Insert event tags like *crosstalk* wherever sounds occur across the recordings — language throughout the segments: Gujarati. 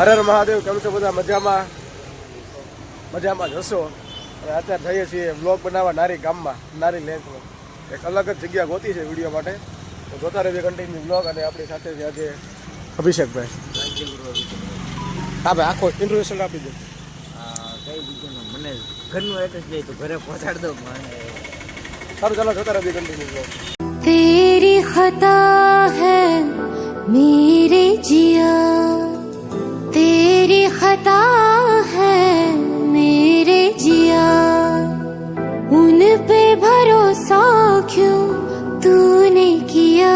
હર હર મહાદેવ કેમ છો બધા મજામાં મજામાં જ હશો અને અત્યારે થઈએ છીએ બ્લોગ બનાવવા નારી ગામમાં નારી લેન્થમાં એક અલગ જ જગ્યા ગોતી છે વિડીયો માટે તો જોતા રહેજો કન્ટિન્યુ બ્લોગ અને આપણી સાથે છે આજે અભિષેકભાઈ હા ભાઈ આખો ઇન્ટ્રોડક્શન આપી દો આ કઈ બીજું મને ઘરનું એડ્રેસ દે તો ઘરે પહોંચાડ દો મને સારું ચાલો જોતા રહેજો કન્ટિન્યુ બ્લોગ तेरी खता है मेरे जिया तेरी खता है मेरे जिया उन पे भरोसा क्यों तूने किया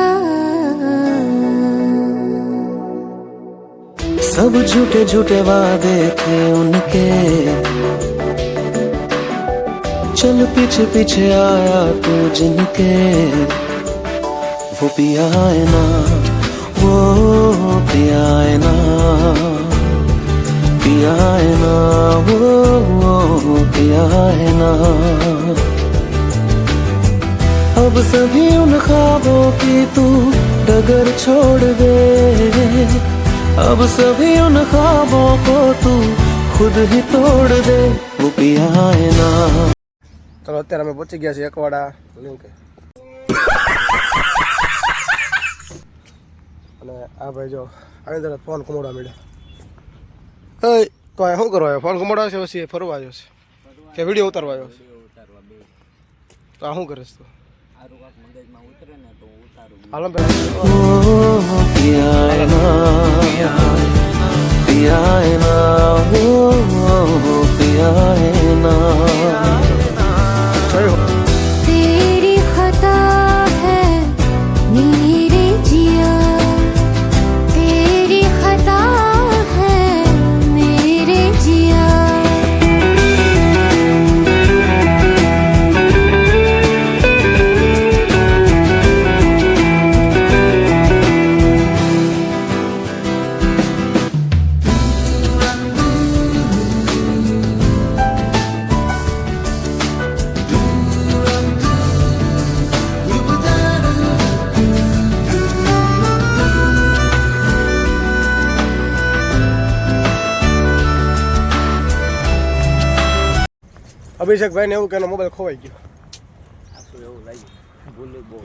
सब झूठे झूठे वादे थे उनके चल पीछे पीछे आया तू जिनके वो पिया है ना वो पिया है ना पिया है ना वो पिया है ना अब सभी उन ख्वाबों की तू डगर छोड़ दे अब सभी उन ख्वाबों को तू खुद ही तोड़ दे वो पिया है ना ચાલો અત્યારે અમે પહોંચી ગયા છીએ એકવાડા લિંકે અને આ ભાઈ જો આવી તરફ ફોન કુમોડા મળ્યા એ તો આ શું કરવા આવ્યો ફોન કુમોડા છે પછી ફરવા આવ્યો છે કે વીડિયો ઉતારવા આવ્યો છે તો આ શું કરીશ તું પિયા ને તો હું અભિષેકભાઈ ને એવું કે એનો મોબાઈલ ખોવાઈ ગયો. એવું લાગ્યું બહુ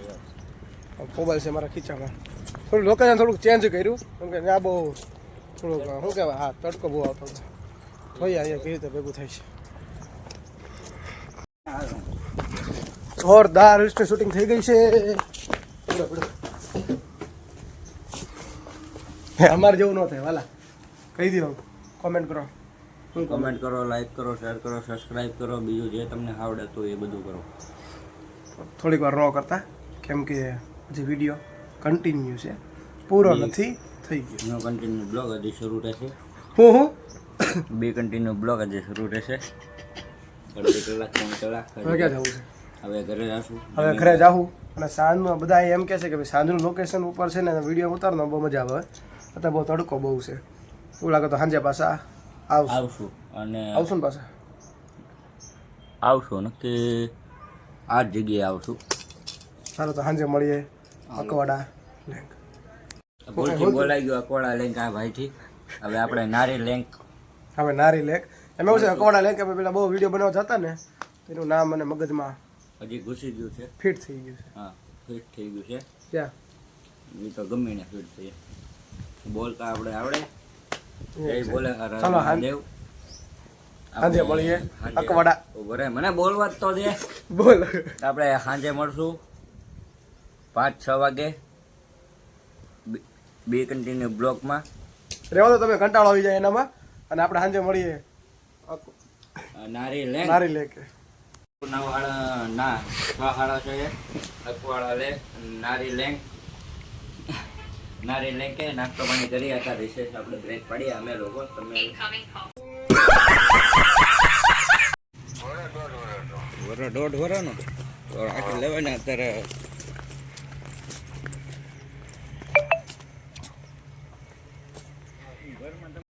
મોબાઈલ છે મારા ખીચામાં. થોડું લોકેશન થોડુંક ચેન્જ કર્યું. કેમ કે ત્યાં બહુ થોડુંક શું કહેવાય હા તડકો બહુ આવતો જોઈએ અહીંયા કેવી રીતે ભેગું થાય છે. જોરદાર હિસ્ટ્રી શૂટિંગ થઈ ગઈ છે. અમારે જેવું ન થાય વાલા. કહી દો કોમેન્ટ કરો? કમેન્ટ કરો લાઈક કરો શેર કરો સબસ્ક્રાઇબ કરો બીજું જે તમને આવડે તો એ બધું કરો. થોડીક વાર રો કરતા કેમ કે હજી વીડિયો કન્ટિન્યુ છે. પૂરો નથી થઈ ગયો. નો કન્ટિન્યુ બ્લોગ હજી શરૂ રહેશે હું હું? બે કન્ટિન્યુ બ્લોગ હજી શરૂ રહેશે અડધી કલાક ત્રણ કલાક હવે ક્યાં જવું છે? હવે ઘરે જાશું. હવે ઘરે જાઉં અને સાંજમાં બધા એમ કહે છે કે ભાઈ સાંજનું લોકેશન ઉપર છે ને વીડિયો ઉતારનો બહુ મજા આવે. અત્યારે બહુ તડકો બહુ છે. એવું લાગે તો સાંજે પાછા આવશું. અને આવશું ને પાછા? આવશું નક્કી આ જગ્યાએ આવશું. ચાલો તો સાંજે મળીએ. અકવાડા લેક ભૂલથી બોલાઈ ગયો અકવાડા લેંક આ ભાઈથી. હવે આપણે નારી લેંક હવે નારી લેંક એમ એવું છે અકવાડા લેંક આપણે પેલા બહુ વીડિયો બનાવવા જતા ને તેનું નામ મને મગજમાં હજી ઘૂસી ગયું છે. ફિટ થઈ ગયું છે. હા ફિટ થઈ ગયું છે. ક્યાં? એ તો ગમે ને ફિટ થઈ બોલતા આપણે આવડે. ચાલો, સાંજે મળીએ. અકવાડા. ઊભો મને બોલવા તો દે. *laughs* બોલ. આપણે સાંજે મળશું. પાંચ છ વાગે. બે- કન્ટિન્યુ બ્લોકમાં. રહેવા તો તમે કંટાળો આવી જાય એનામાં. અને આપણે સાંજે મળીએ. નારી લે નારી લેક નાવાળા ના વાહાળા છે અકવાળા લે. નારી લેંક નારી લેંકે નાસ્તો પાણી કરી હતા રિસેસ આપણે બ્રેક પાડીએ અમે લોકો તમે વરો દોઢ વરોનો તો આટલું અત્યારે.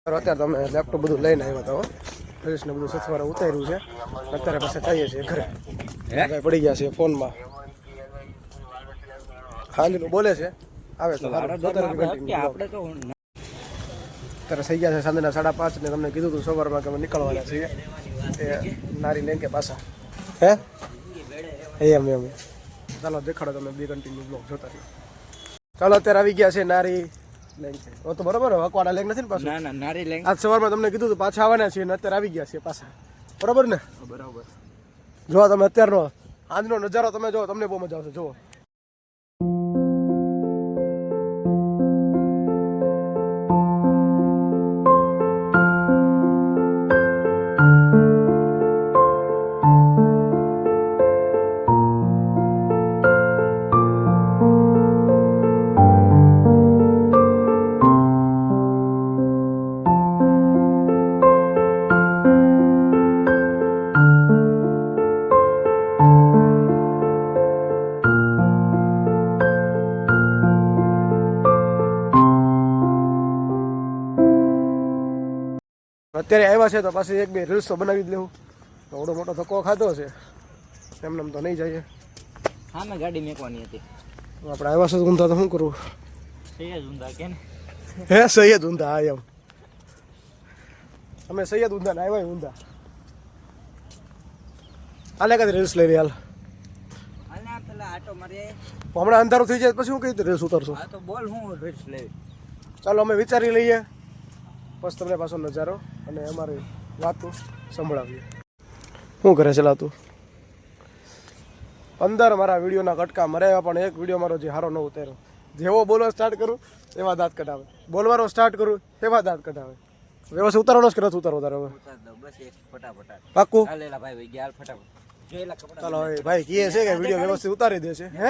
અત્યારે તમે લેપટોપ બધું લઈને આવ્યા હતા હો. ને બધું સથવારે ઉતાર્યું છે. અત્યારે પાસે થઈએ છીએ ઘરે. પડી ગયા છે ફોનમાં. હાલીનું બોલે છે. આવે તો આપણે થઈ ગયા છે સાંજના સાડા પાંચ ને તમને કીધું હતું સવારમાં કે અમે નીકળવાના છીએ. એ નારી લેંકે પાછા. હે? એમ એમ. ચાલો દેખાડો તમે બે કન્ટિન્યુ બ્લોક જોતા રહ્યો ચાલો અત્યારે આવી ગયા છે નારી લેંકે છે. તો બરોબર અકવાડા લેંક નથી ને પાછું? ના ના નારી લેંગ આજ સવારમાં તમને કીધું હતું પાછા આવવાના છીએ ને અત્યારે આવી ગયા છે પાછા. બરોબર ને? બરાબર. જો તમે અત્યારનો આજનો નજારો તમે જો તમને બહુ મજા આવશે જુઓ અત્યારે આવ્યા છે તો પાછી એક બે રીલ્સ તો બનાવી જ લેવું. થોડો મોટો ધક્કો ખાધો છે. એમને એમ તો નહીં જઈએ. હા મેં ગાડી મેકવાની હતી. આપણે આવ્યા છે તો ઊંધા તો શું કરવું? સૈયદ ઊંધા કે હે સૈયદ ઊંધા હા એમ. અમે સૈયદ ઊંધા ને આવ્યા ઊંધા. આલે કદી રીલ્સ લઈ હાલ. હમણાં અંધારું થઈ જાય પછી હું કઈ રીતે રીલ્સ ઉતારશું? બોલ હું રીલ્સ લેવી ચાલો અમે વિચારી લઈએ. બસ તમને પાછો નજારો. અને અમારી વાતો સંભળાવીએ. શું કરે છે લાતું અંદર મારા વિડીયોના કટકા મરાયા પણ એક વીડિયો મારો જે હારો ન ઉતાર્યો. જેવો બોલવા સ્ટાર્ટ કરું, એવા દાંત કઢાવે. બોલવાનો સ્ટાર્ટ કરું, એવા દાંત કઢાવે. વ્યવસ્થિત ઉતારવાનો જ કે નથી તારે ઉતાર જોયેલા કપડા ચાલો હવે ભાઈ કહે છે કે વીડિયો વ્યવસ્થિત ઉતારી દે છે, હે?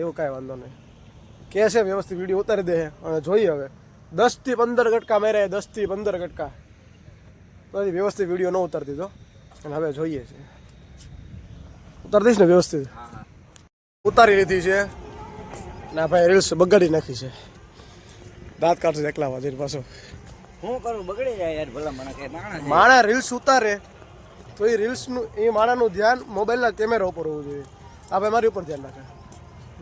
એવું કાંઈ વાંધો નહીં. કે છે વ્યવસ્થિત વીડિયો ઉતારી દે અને જોઈએ હવે. દસથી પંદર કટકા મેરે દસથી પંદર કટકા પછી વ્યવસ્થિત વીડિયો ન ઉતારી દીધો અને હવે જોઈએ છે. ઉતારી દઈશ ને વ્યવસ્થિત. ઉતારી લીધી છે. ના ભાઈ રીલ્સ બગાડી નાખી છે. દાંત કાઢશે એકલા વાજીને પાછો હું કરું? બગડી જાય યાર ભલા મને કે માણા માણા રીલ્સ ઉતારે તો એ રીલ્સનું એ માણાનું ધ્યાન મોબાઈલના કેમેરા ઉપર હોવું જોઈએ. આ ભાઈ મારી ઉપર ધ્યાન રાખે.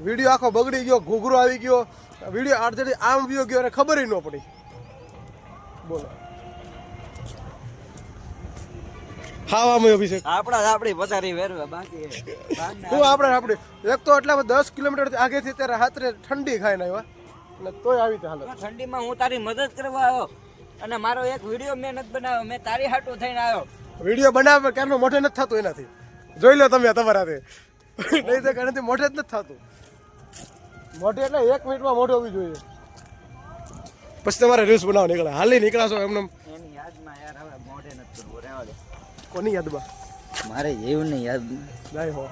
વીડિયો આખો બગડી ગયો ઘૂઘરો આવી ગયો વીડિયો આડધડી આમ વિયો ગયો અને ખબર ન પડી. બોલો. હા આમ અભિષેક. આપણા આપણી પથારી વેરવે બાકી હું આપણે આપણે. એક તો એટલા દસ કિલોમીટર આગેથી ત્યારે રાત્રે ઠંડી ખાઈને આવ્યા. અને તોય આવી હાલત. ઠંડીમાં હું તારી મદદ કરવા આવ્યો. અને મારો એક વીડિયો મેં નથી બનાવ્યો મેં તારી હાટું થઈને આવ્યો. વીડિયો બનાવે ક્યારનો મોઢે નથી થતું એનાથી. જોઈ લો તમે તમારાથી. નહીં તો મોઢે જ નથી થતું. મોઢે એટલે એક મિનિટમાં મોટી હોવી જોઈએ. પછી તમારે રીલ્સ બનાવવા નીકળે. હાલી નીકળાશો એમને એની યાદમાં યાર હવે મોઢે નથી કરવું રહેવા દે. કોની યાદમાં? મારે એવું નહીં યાદ જાય હો.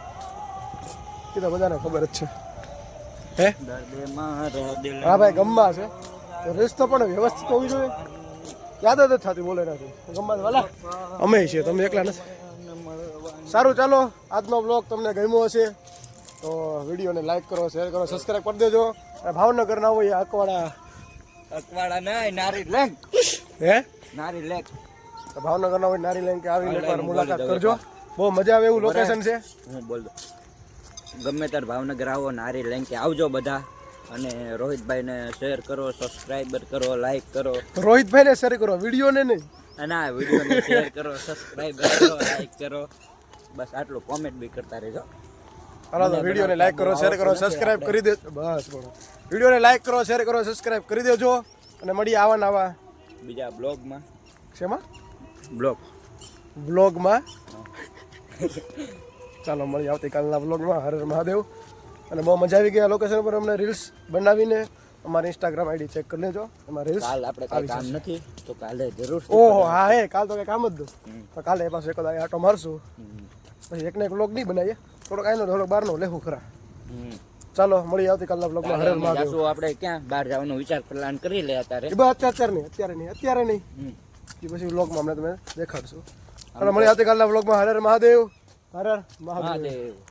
એ તો બધાને ખબર જ છે. હે? દર્દે મારા દિલ હા ભાઈ ગમવા છે. તો રીલ્સ તો પણ વ્યવસ્થિત હોવી જોઈએ. યાદ જ થતી બોલે નથી ગમવા વાલા. અમે છીએ તમે એકલા નથી. સારું ચાલો. આજનો બ્લોગ તમને ગમ્યો હશે. તો વિડીયોને લાઈક કરો શેર કરો સબસ્ક્રાઈબ કરી દેજો. અને ભાવનગર ના હોય અકવાડા અકવાડા ના નારી લેક. હે? નારી લેક. તો ભાવનગર ના હોય નારી લેંગ કે આવીને એકવાર મુલાકાત કરજો. બહુ મજા આવે એવું લોકેશન છે? હું બોલ દો ગમે ત્યારે ભાવનગર આવો નારી લેંકે આવજો બધા. અને રોહિતભાઈને શેર કરો સબસ્ક્રાઈબર કરો લાઈક કરો. રોહિતભાઈને શેર કરો વિડીયોને નહીં. ના વીડિયો વિડીયોને શેર કરો સબસ્ક્રાઈબ કરો લાઈક કરો. બસ આટલું કોમેન્ટ બી કરતા રહેજો. હાલો તો વિડીયોને લાઈક કરો શેર કરો સબસ્ક્રાઇબ કરી દે બસ બોલો વિડીયોને લાઈક કરો શેર કરો સબસ્ક્રાઇબ કરી દેજો. અને મળીએ આવા નવા બીજા બ્લોગમાં. શેમાં? બ્લોગ. બ્લોગમાં? ચાલો મળીએ આવતીકાલના બ્લોગમાં. હર મહાદેવ. અને બહુ મજા આવી ગઈ આ લોકેશન પર. અમને રીલ્સ બનાવીને અમારી ઇન્સ્ટાગ્રામ આઈડી ચેક કરી લેજો. એમાં રીલ્સ કાલ આપણે કઈ કામ નથી તો કાલે જરૂર ઓહો હા હે કાલ તો કઈ કામ જ દઉં તો કાલે એ પાસે એક આટો મારશું. પછી એકને એક બ્લોગ નહીં બનાવીએ. થોડોક આઈનો થોડોક બહારનો લેવું ખરા. ચાલો મળી આવતીકાલના બ્લોગમાં હર મહાદેવ. આપણે ક્યાં? બહાર જવાનો વિચાર પ્લાન કરી લે અત્યારે. બસ અત્યારે નહીં અત્યારે નહીં અત્યારે નહીં. એ પછી વ્લોગમાં અમને તમે દેખાડશું. અને મળી આવતીકાલના વ્લોગમાં હર મહાદેવ. હર મહાદેવ.